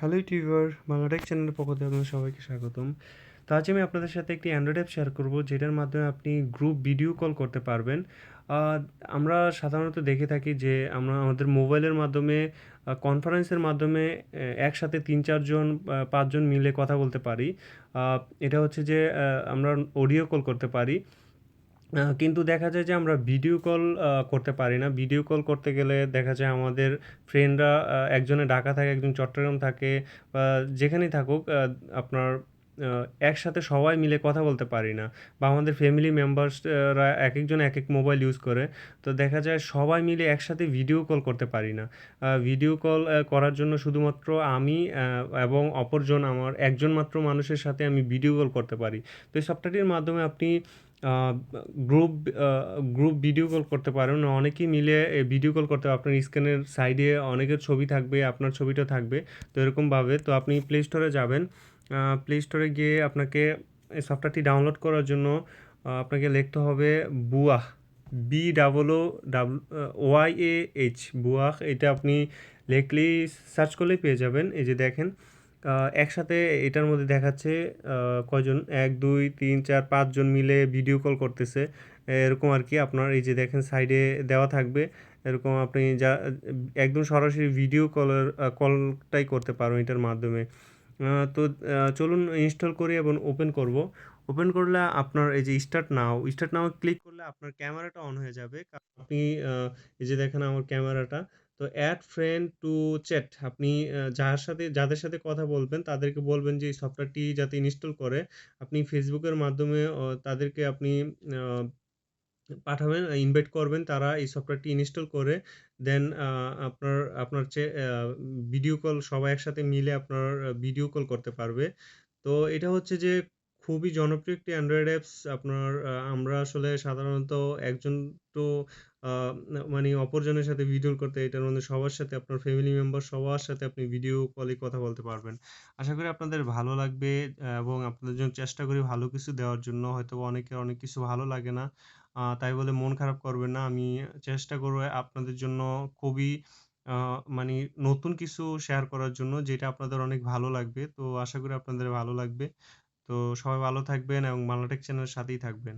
Hello YouTuber Bangla Tech চ্যানেলের পক্ষ থেকে আপনাদের সবাইকে স্বাগতম। তো আজ আমি আপনাদের সাথে একটি অ্যান্ড্রয়েড অ্যাপ শেয়ার করব, যেটার মাধ্যমে আপনি গ্রুপ ভিডিও কল করতে পারবেন। আমরা সাধারণত দেখে থাকি যে আমরা আমাদের মোবাইলের মাধ্যমে কনফারেন্সের মাধ্যমে একসাথে তিন চারজন পাঁচজন মিলে কথা বলতে পারি। এটা হচ্ছে যে আমরা অডিও কল করতে পারি। কিন্তু দেখা যায় যে আমরা ভিডিও কল করতে পারি না। ভিডিও কল করতে গেলে দেখা যায় আমাদের ফ্রেন্ডরা একজনে ঢাকা থাকে, একজন চট্টগ্রাম থাকে বা যেখানেই থাকুক আপনার একসাথে সবাই মিলে কথা বলতে পারি না বা আমাদের ফ্যামিলি মেম্বার্সরা এক একজন এক এক মোবাইল ইউজ করে। তো দেখা যায় সবাই মিলে একসাথে ভিডিও কল করতে পারি না। ভিডিও কল করার জন্য শুধুমাত্র আমি এবং অপরজন আমার একজন মাত্র মানুষের সাথে আমি ভিডিও কল করতে পারি। তো এই সফটওয়্যারটির মাধ্যমে আপনি গ্রুপ গ্রুপ ভিডিও কল করতে পারেন। অনেকেই মিলে ভিডিও কল করতে, আপনার স্ক্রিনের সাইডে অনেকের ছবি থাকবে, আপনার ছবিটা থাকবে, তো এরকমভাবে তো আপনি প্লে স্টোরে যাবেন প্লে স্টোরে গিয়ে আপনাকে এই সফটওয়্যারটি ডাউনলোড করার জন্য আপনাকে লিখতে হবে booyah B double O double Y A H booyah এটা আপনি লিখলেই সার্চ করলেই পেয়ে যাবেন। এই যে দেখেন একসাথে এটার মধ্যে দেখাচ্ছে কয়জন? এক, দুই, তিন, চার পাঁচজন মিলে ভিডিও কল করতেছে। এরকম আর কি আপনার, এই যে দেখেন সাইডে দেওয়া থাকবে। এরকম আপনি যা, একদম সরাসরি ভিডিও কলের কলটাই করতে পারবেন এটার মাধ্যমে। তো চলুন ইনস্টল করি এবং ওপেন করব। ওপেন করলে আপনার এই যে start now start now click করলে আপনার ক্যামেরাটা অন হয়ে যাবে। আপনি এই যে দেখেন আমার ক্যামেরাটা তো অ্যাড ফ্রেন্ড টু চ্যাট আপনি যার সাথে, যাদের সাথে কথা বলবেন, তাদেরকে বলবেন যে এই সফটওয়্যারটি যাতে ইনস্টল করে। আপনি ফেসবুকের মাধ্যমে তাদেরকে আপনি পাঠাবেন ইনভাইট করবেন, তারা এই সফটওয়্যারটি ইনস্টল করে। দেন আপনার আপনার চে ভিডিও কল সবাই একসাথে মিলে আপনার ভিডিও কল করতে পারবে। তো এটা হচ্ছে যে খুবই জনপ্রিয় একটি অ্যান্ড্রয়েড অ্যাপস আপনার আমরা আসলে সাধারণত একজন তো মানে অপরজনের সাথে ভিডিও করতে, এটার মধ্যে সবার সাথে, আপনার ফ্যামিলি মেম্বার সবার সাথে আপনি ভিডিও কলে কথা বলতে পারবেন। আশা করি আপনাদের ভালো লাগবে, এবং আপনাদের জন্য চেষ্টা করি ভালো কিছু দেওয়ার জন্য। হয়তো অনেকের অনেক কিছু ভালো লাগে না তাই বলে মন খারাপ করবেন না। আমি চেষ্টা করব আপনাদের জন্য খুবই মানে নতুন কিছু শেয়ার করার জন্য, যেটা আপনাদের অনেক ভালো লাগবে। তো আশা করি আপনাদের ভালো লাগবে। তো সবাই ভালো থাকবেন এবং মালাটেক চ্যানেলের সাথেই থাকবেন।